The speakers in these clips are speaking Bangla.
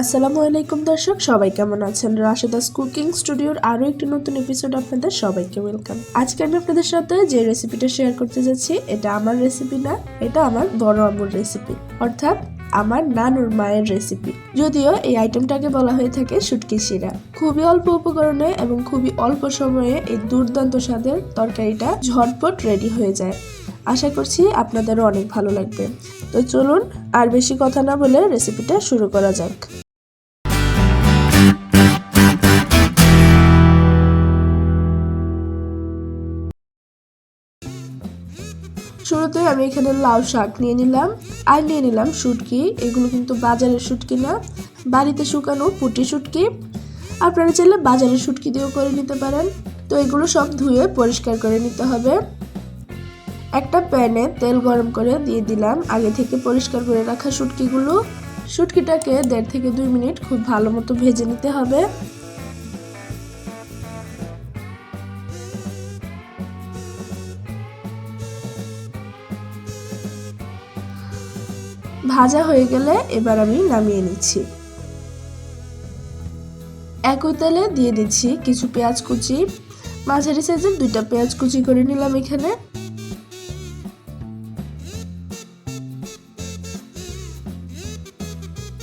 আসসালামু আলাইকুম দর্শক, সবাই কেমন আছেন? রাশেদাস কুকিং স্টুডিওর আরও একটি নতুন এপিসোড আপনাদের সবাইকে ওয়েলকাম আজকে আমি আপনাদের সাথে যে রেসিপিটা শেয়ার করতে যাচ্ছি, এটা আমার রেসিপি না, এটা আমার বড় আম্মুর রেসিপি অর্থাৎ আমার নানুর মায়ের রেসিপি যদিও এই আইটেমটাকে বলা হয়ে থাকে শুটকি শিরা। খুবই অল্প উপকরণে এবং খুবই অল্প সময়ে এই দুর্দান্ত স্বাদের তরকারিটা ঝটপট রেডি হয়ে যায়। আশা করছি আপনাদেরও অনেক ভালো লাগবে। তো চলুন আর বেশি কথা না বলে রেসিপিটা শুরু করা যাক। শুরুতে আমি এখানে লাউ শাক নিয়ে নিলাম, আর নিয়ে নিলাম শুটকি। এগুলো কিন্তু বাজারের শুটকি না, বাড়িতে শুকানো পুটি শুটকি। আপনারা চাইলে বাজারের শুটকি দিয়েও করে নিতে পারেন। তো এগুলো সব ধুয়ে পরিষ্কার করে নিতে হবে। একটা প্যানে তেল গরম করে দিয়ে দিলাম, আগে থেকে পরিষ্কার করে রাখা শুটকিগুলো। শুটকিটাকে দেড় থেকে দুই মিনিট খুব ভালো মতো ভেজে নিতে হবে। ভাজা হয়ে গেলে এবার আমি নামিয়ে নিচ্ছি। একই তেলে দিয়ে দিচ্ছি কিছু পেঁয়াজ কুচি। মাঝারি সাইজের দুইটা পেঁয়াজ কুচি করে নিলাম এখানে।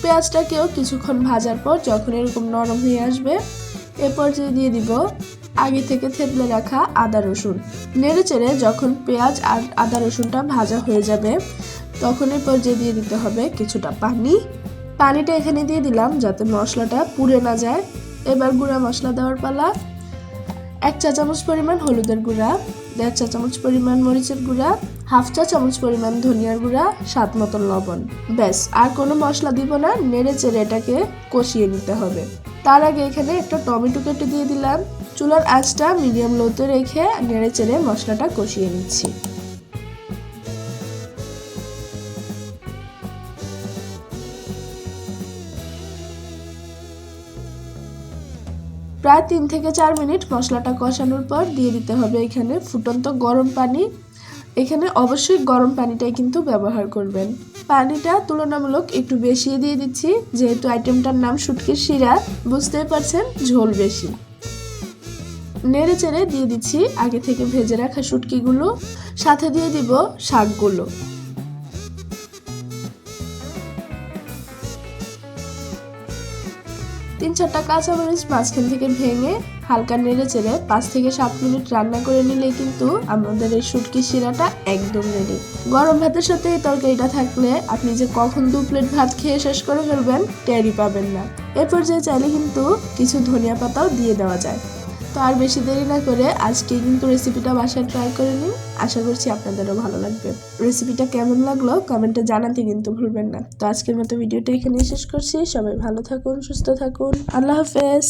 পেঁয়াজটাকেও কিছুক্ষণ ভাজার পর যখন এরকম নরম হয়ে আসবে এরপর যে দিয়ে দিব আগে থেকে থেতলে রাখা আদা রসুন। নেড়ে চেড়ে যখন পেঁয়াজ আর আদা রসুনটা ভাজা হয়ে যাবে তখন এরপর যে দিয়ে দিতে হবে কিছুটা পানি। পানিটা এখানে দিয়ে দিলাম যাতে মশলাটা পুড়ে না যায়। এবার গুঁড়া মশলা দেওয়ার পালা। এক চা চামচ পরিমাণ হলুদের গুঁড়া, দেড় চা চামচ পরিমাণ মরিচের গুঁড়া, হাফ চা চামচ পরিমাণ ধনিয়ার গুঁড়া, স্বাদ মতন লবণ। ব্যাস, আর কোনো মশলা দিব না, নেড়ে চেড়ে এটাকে কষিয়ে নিতে হবে। তার আগে এখানে একটা টমেটো কেটে দিয়ে দিলাম। চুলার আঁচটা মিডিয়াম লোতে রেখে নেড়ে চেড়ে মশলাটা কষিয়ে নিচ্ছি। প্রায় তিন থেকে চার মিনিট মশলাটা কষানোর পর দিয়ে দিতে হবে এখানে ফুটন্ত গরম পানি। এখানে অবশ্যই গরম পানিটাই কিন্তু ব্যবহার করবেন। পানিটা তুলনামূলক একটু বেশি দিয়ে দিচ্ছি, যেহেতু আইটেমটার নাম শুটকির শিরা, বুঝতেই পারছেন ঝোল বেশি। নেড়ে চেড়ে দিয়ে দিচ্ছি, আগে থেকে ভেজে রাখা শুটকিগুলো, সাথে দিয়ে দিব শাকগুলো। তিন চারটা কাঁচামরিচ মাঝখান থেকে ভেঙে হালকা নেড়ে চেড়ে পাঁচ থেকে সাত মিনিট রান্না করে নিলে কিন্তু আমাদের এই শুটকি শিরাটা একদম রেডি গরম ভাতের সাথে এই তরকারিটা থাকলে আপনি যে কখন দু প্লেট ভাত খেয়ে শেষ করে ফেলবেন টেরই পাবেন না। এরপর যে চাইলে কিন্তু কিছু ধনিয়া পাতাও দিয়ে দেওয়া যায়। তো আর বেশি দেরি না করে আজকে কিন্তু রেসিপিটা বাসায় ট্রাই করে নিন। আশা করছি আপনাদেরও ভালো লাগবে। রেসিপিটা কেমন লাগল কমেন্টে জানাতে কিন্তু ভুলবেন না। তো আজকের মতো ভিডিওটা এখানে শেষ করছি। সবাই ভালো থাকুন, সুস্থ থাকুন। আল্লাহ হাফেজ।